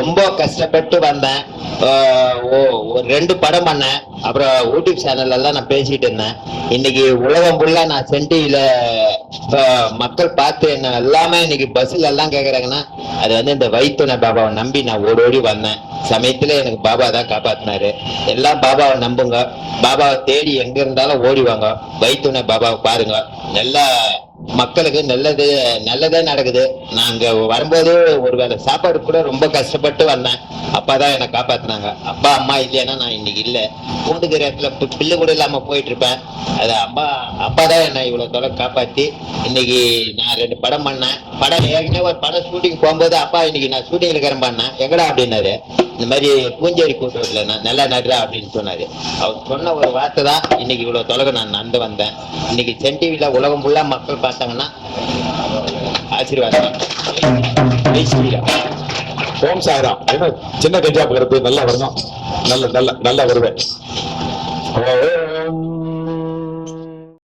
ரொம்ப கஷ்டப்பட்டு வந்தேன். ஓ- ஒரு ரெண்டு படம் பண்ணேன். அப்புறம் யூடியூப் சேனல்ல நான் பேசிட்டு இருந்தேன். இன்னைக்கு உலகம் ஃபுல்லா நான் சென் மக்கள் பார்த்து என்ன எல்லாமே இன்னைக்கு பஸ்ல எல்லாம் கேக்குறாங்கன்னா அது வந்து இந்த வைத்துணை பாபாவை நம்பி நான் ஓடி ஓடி வந்தேன். சமயத்துல எனக்கு பாபா தான் காப்பாத்தினாரு. எல்லாம் பாபாவை நம்புங்க. பாபாவை தேடி எங்க இருந்தாலும் ஓடி வாங்க வைத்துணை பாபாவை பாருங்க. நல்லா மக்களுக்கு நல்லது நல்லதே நடக்குது. நாங்க வரும்போது ஒருவேளை சாப்பாடு கூட ரொம்ப கஷ்டப்பட்டு வந்தேன். அப்பா தான் என்னை காப்பாத்துனாங்க. அப்பா அம்மா இல்லைன்னா நான் இன்னைக்கு இல்ல. பூண்டுக்கிற இடத்துல பில்லு கூட இல்லாம போயிட்டு இருப்பேன். அது அம்மா அப்பா தான் என்னை இவ்வளவு தூரம் காப்பாத்தி இன்னைக்கு நான் ரெண்டு படம் பண்ணேன். படம் ஏற்கனவே ஒரு படம் ஷூட்டிங் போகும்போது அப்பா இன்னைக்கு நான் ஷூட்டிங்ல இருக்கிறேன் பண்ணேன் எங்கடா அப்படின்னாரு. இந்த மாதிரி பூஞ்சேரி கூட்டுறதுல நான் நல்லா நடுறா அப்படின்னு சொன்னாரு. அவர் சொன்ன ஒரு வார்த்தை தான் இன்னைக்கு இவ்வளவு தொலைவு நான் நடந்து வந்தேன். இன்னைக்கு சென் டிவில உலகம் ஃபுல்லா மக்கள் பார்த்தாங்கன்னா ஆசீர்வாதம். ஓம் சாய்ராம். என்ன சின்ன கஞ்சா போகிறது நல்லா வரணும் நல்ல நல்ல நல்லா வருவேன். ஓம்.